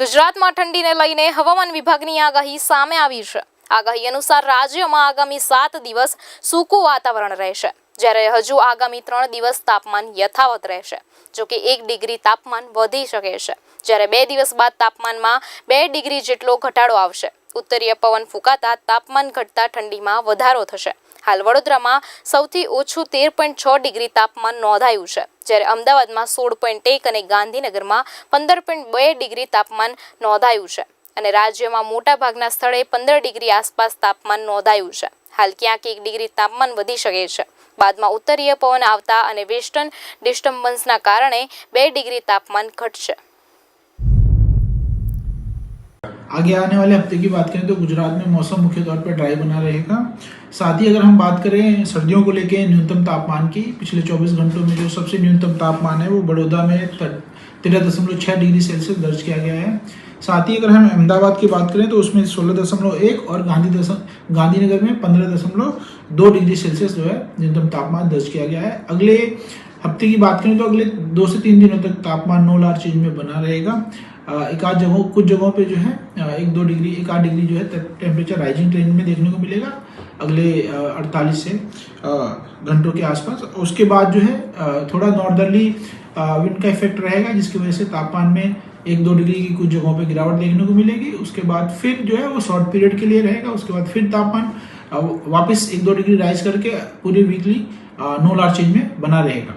ગુજરાતમાં ઠંડીને લઈને હવામાન વિભાગની આગાહી સામે આવી છે. આગાહી અનુસાર રાજ્યમાં આગામી સાત દિવસ સૂકું વાતાવરણ રહેશે, જ્યારે હજુ આગામી ત્રણ દિવસ તાપમાન યથાવત રહેશે, જો કે એક ડિગ્રી તાપમાન વધી શકે છે, જ્યારે બે દિવસ બાદ તાપમાનમાં બે ડિગ્રી જેટલો ઘટાડો આવશે. ઉત્તરીય પવન ફૂંકાતા તાપમાન ઘટતા ઠંડીમાં વધારો થશે. હાલ વડોદરામાં સૌથી ઓછું તેર પોઈન્ટ છ ડિગ્રી તાપમાન નોંધાયું છે, જ્યારે અમદાવાદમાં સોળ પોઈન્ટ એક અને ગાંધીનગરમાં પંદર પોઈન્ટ બે ડિગ્રી તાપમાન નોંધાયું છે અને રાજ્યમાં મોટાભાગના સ્થળે પંદર ડિગ્રી આસપાસ તાપમાન નોંધાયું છે. હાલ ક્યાંક એક ડિગ્રી તાપમાન વધી શકે છે. બાદમાં ઉત્તરીય પવન આવતા અને વેસ્ટર્ન ડિસ્ટર્બન્સના કારણે બે ડિગ્રી તાપમાન ઘટશે. आगे आने वाले हफ़्ते की बात करें तो गुजरात में मौसम मुख्य तौर पर ड्राई बना रहेगा। साथ ही अगर हम बात करें सर्दियों को लेकर न्यूनतम तापमान की, पिछले 24 घंटों में जो सबसे न्यूनतम तापमान है वो बड़ौदा में तेरह दशमलव छः डिग्री सेल्सियस दर्ज किया गया है। साथ ही अगर हम अहमदाबाद की बात करें तो उसमें सोलह दशमलव एक और गांधी दशम गांधीनगर में पंद्रह दशमलव दो डिग्री सेल्सियस जो है न्यूनतम तापमान दर्ज किया गया है। अगले हफ़्ते की बात करें तो अगले दो से तीन दिनों तक तापमान नो लार चेंज में बना रहेगा। एक आध जगहों, कुछ जगहों पे जो है एक दो डिग्री, एक आध डिग्री जो है टेम्परेचर राइजिंग ट्रेंड में देखने को मिलेगा अगले अड़तालीस से घंटों के आसपास। उसके बाद जो है थोड़ा नॉर्दर्ली विंड का इफ़ेक्ट रहेगा, जिसकी वजह से तापमान में एक दो डिग्री की कुछ जगहों पे गिरावट देखने को मिलेगी। उसके बाद फिर जो है, वो शॉर्ट पीरियड के लिए रहेगा। उसके बाद फिर तापमान वापस एक दो डिग्री राइज करके पूरी वीकली नो लार चेंज में बना रहेगा।